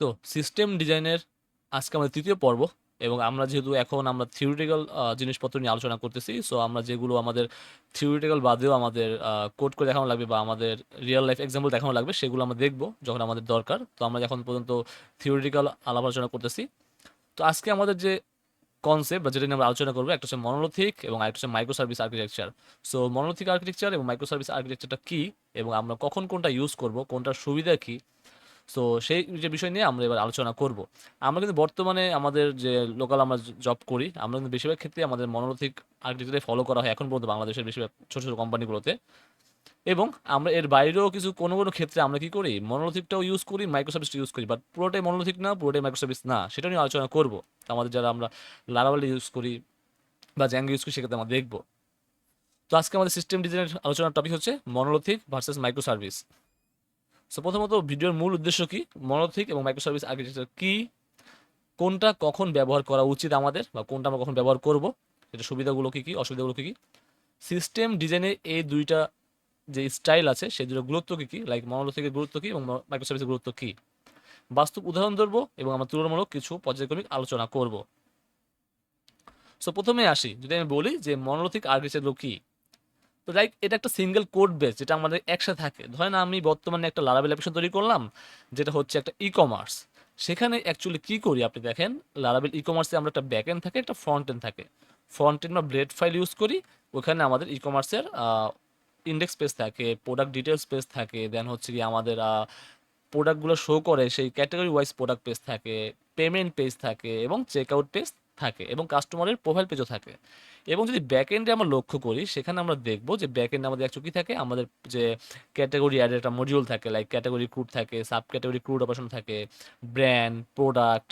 তো সিস্টেম ডিজাইনের আজকে আমাদের তৃতীয় পর্ব এবং আমরা যেহেতু এখন আমরা থিওরিটিক্যাল জিনিসপত্র নিয়ে আলোচনা করতেছি সো আমরা যেগুলো আমাদের থিওরিটিক্যাল বাদেও আমাদের কোড করে দেখানো লাগবে বা আমাদের রিয়েল লাইফ এক্সাম্পল দেখানো লাগবে, সেগুলো আমরা দেখব যখন আমাদের দরকার। তো আমরা এখন পর্যন্ত থিওরিটিক্যাল আলাপ আলোচনা করতেছি। তো আজকে আমাদের যে কনসেপ্ট বা যেটা নিয়ে আমরা আলোচনা করব, একটা হচ্ছে মনোলথিক এবং আরেকটা হচ্ছে micro service architecture so monolithic architecture এবং মাইক্রো সার্ভিস আর্কিটেকচারটা কী এবং আমরা কখন কোনটা ইউজ করব, কোনটার সুবিধা কী সো সেই যে বিষয় নিয়ে আমরা এবার আলোচনা করব। আমরা কিন্তু বর্তমানে আমাদের যে লোকাল আমরা জব করি, আমরা কিন্তু বেশিরভাগ ক্ষেত্রে আমাদের মনোলথিক আর্কিটেকচারে ফলো করা হয় এখন পর্যন্ত বাংলাদেশের বেশিরভাগ ছোটো ছোটো কোম্পানিগুলোতে এবং আমরা এর বাইরেও কিছু কোনো কোনো ক্ষেত্রে আমরা কি করি মনোলথিকটাও ইউজ করি মাইক্রোসার্ভিসটা ইউজ করি বাট পুরোটাই মনোলথিক না, পুরোটাই মাইক্রোসার্ভিস না, সেটা নিয়ে আলোচনা করব। আমাদের যারা আমরা লারাওয়াল ইউজ করি বা জ্যাঙ্গ ইউজ করি, সেক্ষেত্রে আমরা দেখব। তো আজকে আমাদের সিস্টেম ডিজাইনের আলোচনার টপিক হচ্ছে monolithic versus micro service so প্রথমত ভিডিওর মূল উদ্দেশ্য কি? মনোলথিক এবং মাইক্রো সার্ভিস আর্কিটেকচার কি? কোনটা কখন ব্যবহার করা উচিত আমাদের বা কোনটা আমরা কখন ব্যবহার করব? এটা সুবিধাগুলো কী কী? অসুবিধাগুলো কী কী? সিস্টেম ডিজাইনের এই দুইটা যে স্টাইল আছে, সেই দুটোর গুরুত্ব কী কী? লাইক মনোলথিকের গুরুত্ব কী এবং মাইক্রো সার্ভিসের গুরুত্ব কী? বাস্তব উদাহরণ ধরবো এবং আমরা তুলনামূলক কিছু পর্যায়ক্রমিক আলোচনা করব। সো প্রথমে আসি। যদি আমি বলি যে মনোলথিক আর্কিটেকচারগুলো কী? তো লাইক এটা একটা সিঙ্গেল কোড বেস যেটা আমাদের একসাথে থাকে। ধরেন আমি বর্তমানে একটা লারাবেল অ্যাপ্লিকেশন তৈরি করলাম, যেটা হচ্ছে একটা ই কমার্স সেখানে অ্যাকচুয়ালি কি করি আপনি দেখেন লারাবেল ই কমার্সে আমরা একটা ব্যাক এন্ড থাকে, একটা ফ্রন্ট এন্ড থাকে। ফ্রন্ট এন্ড বা ব্লেড ফাইল ইউজ করি, ওখানে আমাদের ই কমার্সের ইন্ডেক্স পেজ থাকে প্রোডাক্ট ডিটেলস পেজ থাকে দেন হচ্ছে কি আমাদের প্রোডাক্টগুলো শো করে, সেই ক্যাটাগরি ওয়াইজ প্রোডাক্ট পেজ থাকে পেমেন্ট পেজ থাকে এবং চেক আউট পেজ থাকে এবং কাস্টমারের প্রোফাইল পেজও থাকে। এবং যদি ব্যাক এন্ডে আমরা লক্ষ্য করি, সেখানে আমরা দেখব যে ব্যাক এন্ডে আমাদের অ্যাকচুয়ালি কী থাকে? আমাদের যে ক্যাটাগরি অ্যাডের একটা মডিউল থাকে লাইক ক্যাটাগরি ক্রুড থাকে সাব ক্যাটাগরি ক্রুড অপারেশন থাকে ব্র্যান্ড প্রোডাক্ট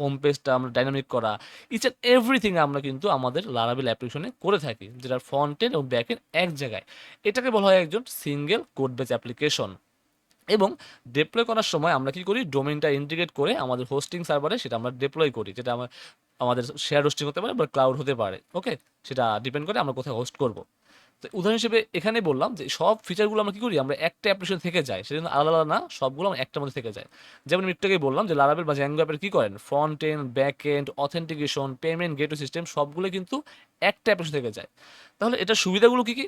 হোম পেজটা আমরা ডাইনামিক করা ইচ অ্যান্ড এভরিথিং আমরা কিন্তু আমাদের লারাবিল অ্যাপ্লিকেশনে করে থাকি, যেটা ফ্রন্টেন এবং ব্যাক এন্ড এক জায়গায়। এটাকে বলা হয় একজন সিঙ্গেল কোড বেস অ্যাপ্লিকেশন এবং ডিপ্লয় করার সময় আমরা কি করি? ডোমেনটা ইন্টিগ্রেট করে আমাদের হোস্টিং সার্ভারে সেটা আমরা ডিপ্লয় করি, যেটা আমার আমাদের শেয়ার হোস্টিং হতে পারে বা ক্লাউড হতে পারে ওকে সেটা ডিপেন্ড করে আমরা কোথায় হোস্ট করব। তো উদাহরণ হিসেবে এখানে বললাম যে সব ফিচারগুলো আমরা কি করি? আমরা একটা অ্যাপ্লিকেশন থেকে যাই, সেজন্য আলাদা আলাদা না, সবগুলো আমরা একটার মধ্যে থেকে যায় যেমন আমি একটু বললাম যে লারাবেল বা জ্যাঙ্গো অ্যাপের কী করেন? Front end back end authentication payment gateway system সবগুলো কিন্তু একটা অ্যাপ্লিকেশন থেকে যায়। তাহলে এটার সুবিধাগুলো কী কী?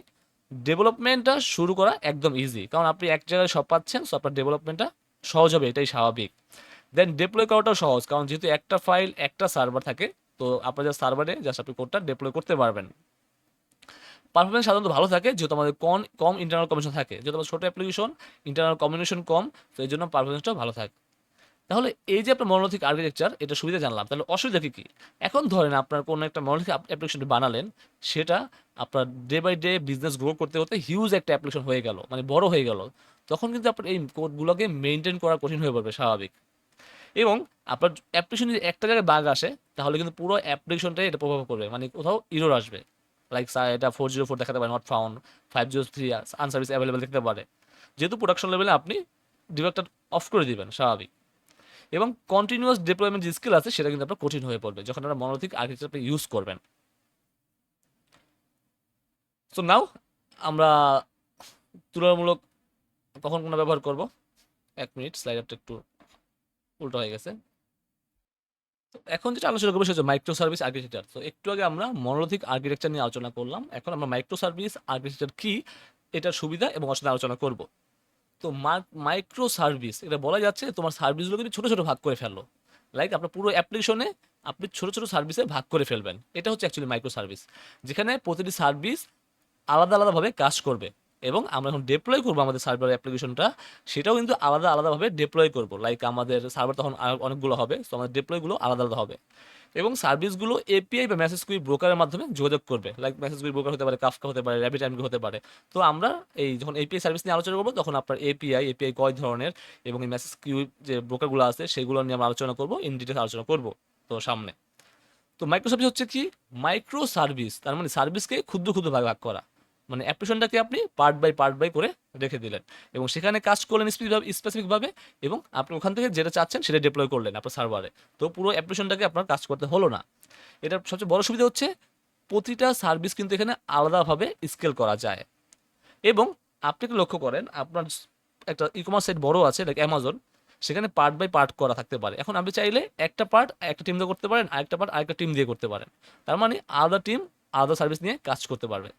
ডেভেলপমেন্টটা শুরু করা একদম ইজি কারণ আপনি এক জায়গায় সব পাচ্ছেন সো আপনার ডেভেলপমেন্টটা সহজ হবে, এটাই স্বাভাবিক। দেন ডিপ্লয় করাটাও সহজ, কারণ যেহেতু একটা ফাইল একটা সার্ভার থাকে, তো আপনার যা সার্ভারে জাস্ট আপনি কোডটা ডিপ্লয় করতে পারবেন। পারফরমেন্স সাধারণত ভালো থাকে, যেহেতু আমাদের কম কম ইন্টারনাল কমিশন থাকে। যেহেতু আমাদের ছোটো অ্যাপ্লিকেশন ইন্টারনাল কমিউনিকেশন কম, তো এই জন্য পারফরমেন্সটাও ভালো থাকে। তাহলে এই যে আপনার মনোলথিক আর্কিটেকচার এটা সুবিধা জানলাম। তাহলে অসুবিধা কী কী? এখন ধরেন আপনার কোনো একটা মনোলথিক অ্যাপ্লিকেশনটি বানালেন, সেটা আপনার day by day business grow করতে করতে হিউজ একটা অ্যাপ্লিকেশন হয়ে গেল মানে বড় হয়ে গেল। তখন কিন্তু আপনার এই কোডগুলোকে মেনটেন করা কঠিন হয়ে পড়বে, স্বাভাবিক। এবং আপনার অ্যাপ্লিকেশন যদি একটা জায়গায় বাগ আসে, তাহলে কিন্তু পুরো অ্যাপ্লিকেশনটাই এটা প্রভাব করবে মানে কোথাও ইরোর আসবে। লাইক এটা ফোর জিরো ফোর দেখাতে পারে not found five zero three আনসার্ভিস available দেখতে পারে। যেহেতু প্রোডাকশন লেভেলে আপনি ডিভাইসটা অফ করে দিবেন, স্বাভাবিক। এবং কন্টিনিউয়াস ডিপ্লয়মেন্ট যে স্কিল আছে, সেটা কিন্তু আপনার কঠিন হয়ে পড়বে যখন আপনারা মনোলথিক আর্কিটেকচার ইউজ করবেন। সো নাও আমরা তুলনামূলক কখন কোনো ব্যবহার করব? এক মিনিট স্লাইডারটা একটু উল্টো হয়ে গেছে। এখন যেটা আলোচনা করব, সেটা মাইক্রো সার্ভিস আর্কিটেকচার তো একটু আগে আমরা মনোলথিক আর্কিটেকচার নিয়ে আলোচনা করলাম, এখন আমরা মাইক্রো সার্ভিস আর্কিটেকচার কি, এটার সুবিধা এবং অসুবিধা আলোচনা করব। তো মাইক্রো সার্ভিস এটা বলা যাচ্ছে তোমার সার্ভিসগুলো কিন্তু ছোটো ছোটো ভাগ করে ফেলল লাইক আপনার পুরো অ্যাপ্লিকেশনে আপনি ছোটো ছোটো সার্ভিসে ভাগ করে ফেলবেন। এটা হচ্ছে অ্যাকচুয়ালি মাইক্রো সার্ভিস যেখানে প্রতিটি সার্ভিস আলাদা আলাদাভাবে কাজ করবে। এবং আমরা এখন ডিপ্লয় করব আমাদের সার্ভার অ্যাপ্লিকেশনটা সেটাও কিন্তু আলাদা আলাদাভাবে ডিপ্লয় করব। লাইক আমাদের সার্ভার তখন অনেকগুলো হবে তো আমাদের ডিপ্লয়গুলো আলাদা আলাদা হবে। এবং সার্ভিসগুলো এপিআই বা মেসেজ কুই ব্রোকারের মাধ্যমে যোগাযোগ করবে। লাইক মেসেজ কুই ব্রোকার হতে পারে কাফকা হতে পারে র্যাপিড টাইমকি হতে পারে। তো আমরা এই যখন এপিআই সার্ভিস নিয়ে আলোচনা করব, তখন আপনার এপিআই এপিআই কয় ধরনের এবং এই মেসেজ কিউ যে ব্রোকারগুলো আছে, সেগুলো নিয়ে আমরা আলোচনা করব ইন ডিটেলস আলোচনা করব তো সামনে। তো মাইক্রো সার্ভিস হচ্ছে কি? মাইক্রো সার্ভিস তার মানে সার্ভিসকে ক্ষুদ্র ক্ষুদ্র ভাগ ভাগ করা। মানে অ্যাপ্লিকেশনটাকে আপনি পার্ট বাই পার্ট বাই করে রেখে দিলেন। এবং সেখানে কাজ করলেন স্পেসিফিকভাবে এবং আপনি ওখান থেকে যেটা চাচ্ছেন সেটা ডিপ্লয় করলেন আপনার সার্ভারে তো পুরো অ্যাপ্লিকেশনটাকে আপনার কাজ করতে হলো না। এটার সবচেয়ে বড় সুবিধা হচ্ছে প্রতিটা সার্ভিস কিন্তু এখানে আলাদাভাবে স্কেল করা যায়। এবং আপনি লক্ষ্য করেন, আপনার একটা ই কমার্স সাইট বড় আছে লাইক অ্যামাজন সেখানে পার্ট বাই পার্ট করা থাকতে পারে। এখন আপনি চাইলে একটা পার্ট একটা টিম দিয়ে করতে পারেন, আরেকটা পার্ট আরেকটা টিম দিয়ে করতে পারেন। তার মানে আলাদা টিম আলাদা সার্ভিস নিয়ে কাজ করতে পারবে।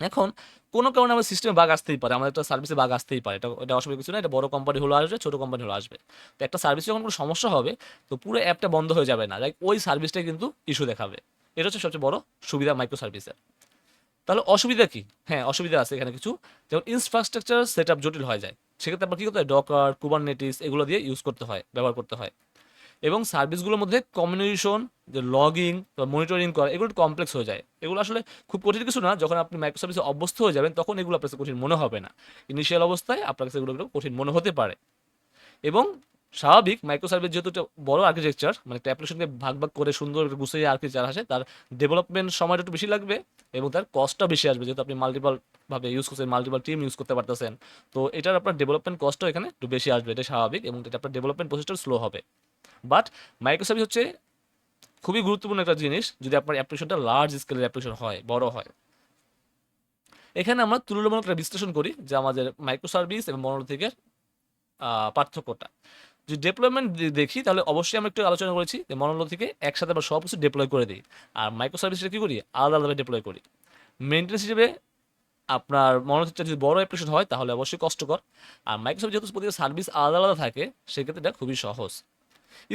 এখন কোনো কারণে আমাদের সিস্টেমে বাগ আসতেই পারে, আমাদের একটা সার্ভিসে বাগ আসতেই পারে। এটা এটা অসুবিধা কিছু না, এটা বড় কোম্পানি হলো আসবে, ছোটো কোম্পানি হলো আসবে। তো একটা সার্ভিস যখন কোনো সমস্যা হবে, তো পুরো অ্যাপটা বন্ধ হয়ে যাবে না। লাইক ওই সার্ভিসটাই কিন্তু ইস্যু দেখাবে। এটা হচ্ছে সবচেয়ে বড় সুবিধা মাইক্রো সার্ভিসের তাহলে অসুবিধা কি? হ্যাঁ অসুবিধা আছে এখানে কিছু। যেমন ইনফ্রাস্ট্রাকচার সেট আপ জটিল হয়ে যায়। সেক্ষেত্রে আপনার কী করতে হয়? ডকার কুবার কুবারনেটিস এগুলো দিয়ে ইউজ করতে হয়, ব্যবহার করতে হয়। এবং সার্ভিসগুলোর মধ্যে কমিউনিকেশন যে লগিং মনিটরিং করা, এগুলো কমপ্লেক্স হয়ে যায়। এগুলো আসলে খুব কঠিন কিছু না, যখন আপনি মাইক্রো সার্ভিসে অভ্যস্ত হয়ে যাবেন, তখন এগুলো আপনার কাছে কঠিন মনে হবে না। ইনিশিয়াল অবস্থায় আপনার কাছে এগুলো কঠিন মনে হতে পারে। এবং স্বাভাবিক মাইক্রো সার্ভিস যেহেতু একটা বড় আর্কিটেকচার মানে একটা অ্যাপ্লিকেশনকে ভাগ ভাগ করে সুন্দর গুছিয়ে আর্কিটেকচার আসে, তার ডেভেলপমেন্ট সময়টা একটু বেশি লাগবে এবং তার কস্টটা বেশি আসবে। যেহেতু আপনি মাল্টিপাল ভাবে ইউজ করছেন মাল্টিপাল টিম ইউজ করতে পারতেছেন, তো এটার আপনার ডেভেলপমেন্ট কস্টও এখানে একটু বেশি আসবে। এটা স্বাভাবিক এবং এটা আপনার ডেভেলপমেন্ট প্রসেসটা স্লো হবে। বাট মাইক্রো সার্ভিস হচ্ছে খুবই গুরুত্বপূর্ণ একটা জিনিস, যদি আপনার অ্যাপ্লিকেশনটা লার্জ স্কেলের অ্যাপ্লিকেশন হয়, বড় হয়। এখানে আমরা তুলনামূলক একটা বিশ্লেষণ করি যে আমাদের মাইক্রো সার্ভিস এবং মনোলিথিকের পার্থক্যটা। যদি ডেপ্লয়মেন্ট দেখি, তাহলে অবশ্যই আমরা একটু আলোচনা করেছি যে মনোলিথিকে একসাথে আমরা সব কিছু ডেপ্লয় করে দিই। আর মাইক্রো সার্ভিসটা কী করি? আলাদা আলাদাভাবে ডেপ্লয় করি। মেনটেন্স হিসেবে আপনার মনোলিথিকটা যদি বড় অ্যাপ্লিকেশন হয়, তাহলে অবশ্যই কষ্টকর। আর মাইক্রোসফট যেহেতু প্রতিটা সার্ভিস আলাদা আলাদা থাকে, সেক্ষেত্রে এটা খুবই সহজ।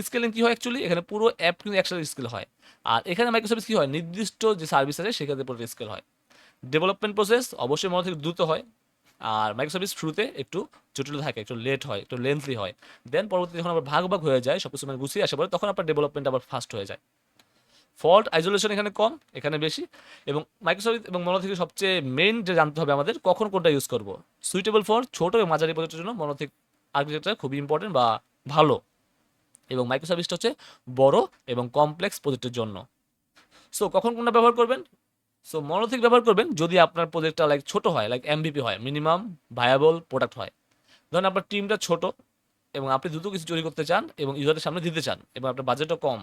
স্কেলিং কী হয় অ্যাকচুয়ালি এখানে পুরো অ্যাপ কিন্তু একসাথে স্কেল হয়। আর এখানে মাইক্রোসার্ভিস কী হয়? নির্দিষ্ট যে সার্ভিস আছে সেক্ষেত্রে পুরো স্কেল হয়। ডেভেলপমেন্ট প্রসেস অবশ্যই মনে থেকে দ্রুত হয়। আর মাইক্রোসার্ভিস শুরুতে একটু জটিল থাকে, একটু লেট হয়, একটু লেন্থলি হয়। দেন পরবর্তীতে যখন আবার ভাগ ভাগ হয়ে যায় সব কিছু মানে গুছিয়ে আসে পরে তখন আপনার ডেভেলপমেন্ট আবার ফাস্ট হয়ে যায়। ফল্ট আইসোলেশন এখানে কম, এখানে বেশি। এবং মাইক্রোসফট এবং মনোথিক সবচেয়ে মেইন যে জানতে হবে আমাদের, কখন কোনটা ইউজ করব? সুইটেবল ফর ছোট এবং মাঝারি প্রজেক্টের জন্য মনোথিক আর্কিটেকচার খুবই ইম্পর্টেন্ট বা ভালো। এবং মাইক্রো সার্ভিসটা হচ্ছে বড় এবং কমপ্লেক্স প্রজেক্টের জন্য। সো কখন কোনটা ব্যবহার করবেন? সো মনোথিক ব্যবহার করবেন যদি আপনার প্রজেক্টটা লাইক ছোট হয় লাইক এমভিপি হয় মিনিমাম ভায়াবল প্রোডাক্ট হয়। ধরেন আপনার টিমটা ছোট এবং আপনি দ্রুত কিছু তৈরি করতে চান এবং ইউজারের সামনে দিতে চান এবং আপনার বাজেটও কম।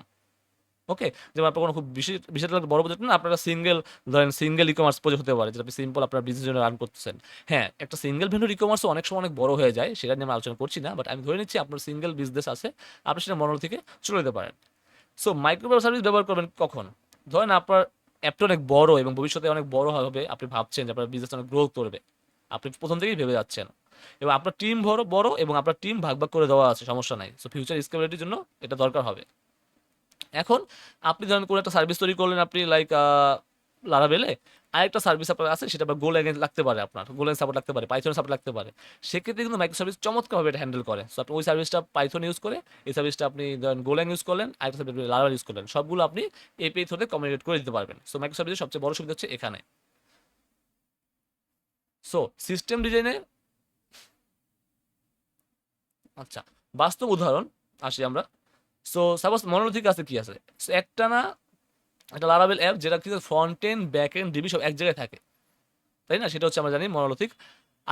ওকে যেমন আপনার কোনো খুব বিশেষ বিশেষ বড় প্রজেক্ট না, আপনারা সিঙ্গেল ধরেন সিঙ্গেল ই কমার্স প্রজেক্ট হতে পারে, যেটা আপনি সিম্পল আপনার বিজনেস জন্য রান করতেছেন। হ্যাঁ একটা সিঙ্গেল ভেন্ডর ই কমার্সও অনেক সময় অনেক বড় হয়ে যায়, সেটা নিয়ে আমি আলোচনা করছি না বাট আমি ধরে নিচ্ছি আপনার সিঙ্গেল বিজনেস আছে, আপনি সেটা মনোর থেকে চলে যেতে পারেন। সো মাইক্রো সার্ভিস ব্যবহার করবেন কখন? ধরেন আপনার অ্যাপটা অনেক বড় এবং ভবিষ্যতে অনেক বড় হবে, আপনি ভাবছেন যে আপনার বিজনেস অনেক গ্রোথ করবে, আপনি প্রথম থেকেই ভেবে যাচ্ছেন। এবং আপনার টিম বড় বড় এবং আপনার টিম ভাগ ভাগ করে দেওয়া আছে, সমস্যা নাই। সো ফিউচার স্কেবিলিটির জন্য এটা দরকার হবে। এখন আপনি ধরেন কোনো একটা সার্ভিস তৈরি করলেন, আপনি লাইক লারাবেলে আরেকটা সার্ভিস আপনার আছে, সেটা আবার গোল লাগতে পারে আপনার গোলেন সাপোর্ট লাগতে পারে পাইথন সাপোর্ট লাগতে পারে। সেক্ষেত্রে কিন্তু মাইক্রো সার্ভিস চমৎকারভাবে এটা হ্যান্ডেল করে। সো আপনি ওই সার্ভিসটা পাইথন ইউজ করে, এই সার্ভিসটা আপনি ধরেন গোল্যাং ইউজ করলেন, আরেকটা সার্ভিস লারাবেল ইউজ করলেন। সবগুলো আপনি এপিআই থ্রুতে কমিউনিকেট করে দিতে পারবেন। সো মাইক্রো সার্ভিসের সবচেয়ে বড় সুবিধা হচ্ছে এখানে। সো সিস্টেম ডিজাইনে আচ্ছা বাস্তব উদাহরণ, আসি আমরা। সো সাপোজ মনোলজিক আছে কি আছে? একটা না, একটা লারাবেল অ্যাপ যেটা কিন্তু front end back end DB সব এক জায়গায় থাকে। তাই না? সেটা হচ্ছে আমরা জানি মনোলথিক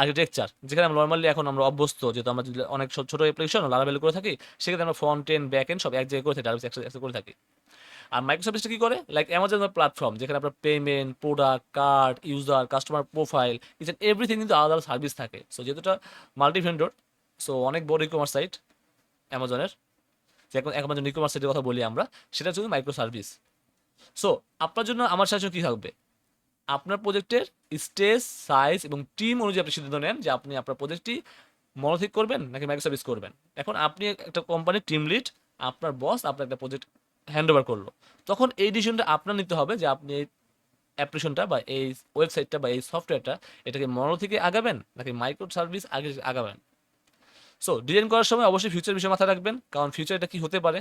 আর্কিটেকচার যেখানে আমরা নর্মালি এখন আমরা অভ্যস্ত, যেহেতু আমরা যদি অনেক ছোট অ্যাপ্লিকেশন লারাবেল করে থাকি, সেক্ষেত্রে আমরা ফ্রন্ট এন্ড ব্যাক এন্ড সব এক জায়গায় করে থাকি একসাথে করে থাকি। আর মাইক্রোসফট কি করে? লাইক অ্যামাজন প্ল্যাটফর্ম যেখানে আপনার payment product card user customer profile each and everything কিন্তু আলাদা আলাদা সার্ভিস থাকে। সো যেহেতু এটা মাল্টি ভেন্ডর সো অনেক বড় ই কমার্স সাইট অ্যামাজনের যে ই কমার্স সাইটের কথা বলি আমরা সেটা হচ্ছে মাইক্রো সার্ভিস সো আপনার জন্য আমার সাহায্য কী থাকবে? আপনার প্রজেক্টের স্টেজ সাইজ এবং টিম অনুযায়ী আপনি সিদ্ধান্ত নেন যে আপনি আপনার প্রজেক্টটি মনোথিক করবেন নাকি মাইক্রো সার্ভিস করবেন। এখন আপনি একটা কোম্পানির টিম লিড আপনার বস আপনার একটা প্রজেক্ট হ্যান্ড ওভার করল। তখন এই ডিসিশনটা আপনার নিতে হবে যে আপনি এই অ্যাপ্লিকেশনটা বা এই ওয়েবসাইটটা বা এই সফটওয়্যারটা এটাকে মনোথিকে আগাবেন নাকি মাইক্রো সার্ভিস আগে আগাবেন। সো ডিজাইন করার সময় অবশ্যই ফিউচার বিষয়ে মাথায় রাখবেন। কারণ ফিউচার এটা কি হতে পারে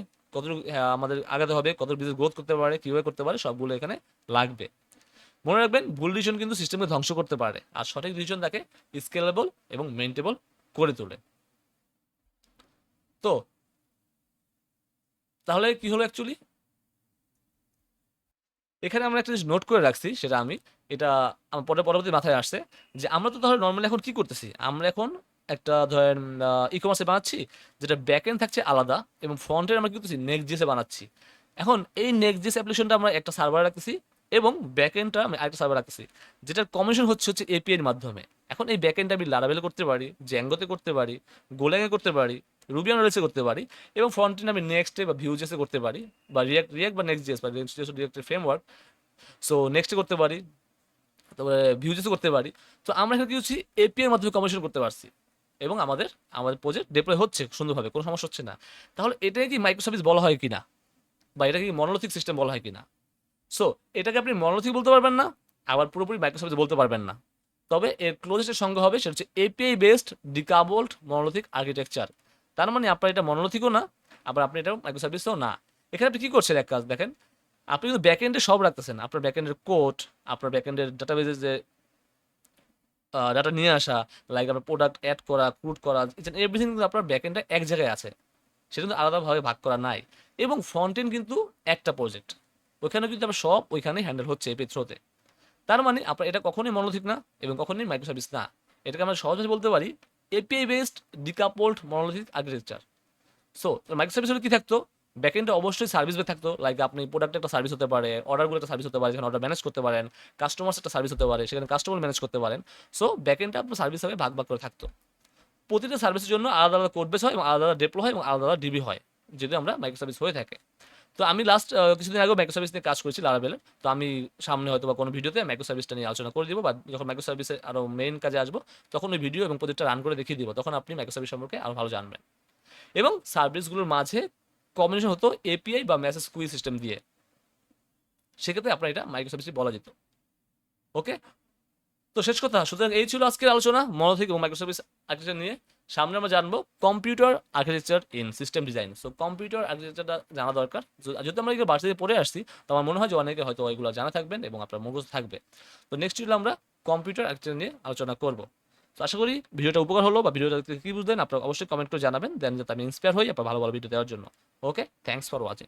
হ্যাঁ, আমাদের আগাতে হবে কত বিজনেস গ্রোথ করতে পারে কীভাবে করতে পারে সবগুলো এখানে লাগবে। মনে রাখবেন ভুল ডিসিশন কিন্তু সিস্টেমকে ধ্বংস করতে পারে। আর সঠিক ডিসিশন তাকে স্কেলেবল এবং মেনটেবল করে তোলে। তো তাহলে কি হলো অ্যাকচুয়ালি এখানে আমরা একটা জিনিস নোট করে রাখছি সেটা আমি। এটা আমার পরে পরবর্তী মাথায় আসছে যে আমরা তো তাহলে নর্মালি এখন কি করতেছি? আমরা এখন একটা ধরেন ই কমার্সে বানাচ্ছি, যেটা ব্যাক এন্ড থাকছে আলাদা এবং ফ্রন্ট এন্ড আমরা কি করতেছি? নেক্সট জিএসে বানাচ্ছি। এখন এই নেক্সট জিএস অ্যাপ্লিকেশনটা আমরা একটা সার্ভার রাখতেছি এবং ব্যাক এন্ডটা আমি আরেকটা সার্ভার রাখতেছি, যেটার কমিশন হচ্ছে হচ্ছে এপিআই এর মাধ্যমে। এখন এই ব্যাক এন্ডটা আমি লারাবেল করতে পারি জ্যাঙ্গোতে করতে পারি গোল্যাঙে করতে পারি রুবি অন করতে পারি এবং ফ্রন্ট এন্ড আমি নেক্সটে বা ভিউ জেসে করতে পারি বা রিয়াক্ট রিয়াক্ট বা নেক্সট জেস বা নেক্সট জেস রিয়াক্টের ফ্রেমওয়ার্ক সো নেক্সটে করতে পারি, তারপরে ভিউ জেসে করতে পারি। তো আমরা এখানে কি হচ্ছি এপিআই এর মাধ্যমে কমিশন করতে পারছি। এবং আমাদের আমাদের প্রজেক্ট ডিপ্লয় হচ্ছে সুন্দরভাবে, কোনো সমস্যা হচ্ছে না। তাহলে এটাকে কি মাইক্রো সার্ভিস বলা হয় কিনা? বা এটাকে কি মনোলথিক সিস্টেম বলা হয় কিনা? সো এটাকে আপনি মনোলথিক বলতে পারবেন না, আবার পুরোপুরি মাইক্রো সার্ভিস বলতে পারবেন না। তবে এর ক্লোজেস্টের সঙ্গে হবে, সেটা হচ্ছে API based decoupled monolithic architecture তার মানে আপনার এটা মনোলথিকও না, আবার আপনি এটা মাইক্রো সার্ভিসও না। এখানে আপনি কী করছেন এক কাজ দেখেন, আপনি কিন্তু ব্যাকএন্ডে সব রাখতেছেন। আপনার ব্যাকএন্ডের কোড আপনার ব্যাকএন্ডের ডাটাবেজে যে ডাটা নিয়ে আসা লাইক আপনার প্রোডাক্ট অ্যাড করা ক্রুট করা এভরিথিং কিন্তু আপনার ব্যাকএন্ডটা এক জায়গায় আছে। সেটা কিন্তু আলাদাভাবে ভাগ করা নাই। এবং ফ্রন্ট এন্ড কিন্তু একটা প্রজেক্ট ওইখানে কিন্তু আপনার সব ওইখানেই হ্যান্ডেল হচ্ছে এপি থ্রোতে তার মানে আপনার এটা কখনোই মনোলিথিক না এবং কখনোই মাইক্রো সার্ভিস না। এটাকে আমরা সহজে বলতে পারি API based decoupled monolithic architecture so micro service হলে কি থাকতো? ব্যাকএন্ডে অবশ্যই সার্ভিস বেস থাকতো। লাইক আপনি প্রোডাক্ট একটা সার্ভিস হতে পারে অর্ডারগুলো একটা সার্ভিস হতে পারে, যেখানে অর্ডার ম্যানেজ করতে পারেন কাস্টমার্স একটা সার্ভিস হতে পারে, সেখানে কাস্টমার ম্যানেজ করতে পারেন। সো ব্যাকএন্ডটা আপনার সার্ভিস হবে, ভাগ ভাগ করে থাকতো। প্রতিটা সার্ভিসের জন্য আলাদা আলাদা কোড বেস হয় এবং আলাদা আলাদা ডেপ্লো হয় এবং আলাদা আলাদা ডিবি হয় যদি আমরা মাইক্রো সার্ভিস হয়ে থাকে। তো আমি লাস্ট কিছুদিন আগেও মাইক্রো সার্ভিস নিয়ে কাজ করেছি লারাবেলে তো আমি সামনে হয়তো বা কোনো ভিডিওতে মাইক্রো সার্ভিসটা নিয়ে আলোচনা করে দিব বা যখন মাইক্রো সার্ভিসে আরও মেইন কাজে আসব, তখন ওই ভিডিও এবং প্রজেক্টটা রান করে দেখিয়ে দিব, তখন আপনি মাইক্রো সার্ভিস সম্পর্কে আরও ভালো জানবেন। এবং সার্ভিসগুলোর মাঝে কম্বিনেশন হতো এপিআই বা মেসেজ কুই সিস্টেম দিয়ে। সেক্ষেত্রে আপনার এটা মাইক্রো সার্ভিস বলা যেত। ওকে তো শেষ কথা, সুতরাং এই ছিল আজকের আলোচনা মনোথিক এবং মাইক্রো সার্ভিস আর্কিটেকচার নিয়ে। সামনে আমরা জানব computer architecture in system design so computer আর্কিটেকচারটা জানা দরকার। যদি আমরা এগুলো বাড়িতে পড়ে আসছি, তো আমার মনে হয় যে অনেকে হয়তো এগুলো জানা থাকবেন এবং আপনার মগজ থাকবে। তো নেক্সট হলো আমরা কম্পিউটার আর্কিটেকচার নিয়ে আলোচনা করব। তো আশা করি ভিডিওটা উপকার হলো বা ভিডিওটা কি বুঝলেন, আপনারা অবশ্যই কমেন্ট করে জানাবেন দেন যাতে আমি ইন্সপায়ার হই আপনার ভালো ভালো ভিডিও দেওয়ার জন্য। Okay thanks for watching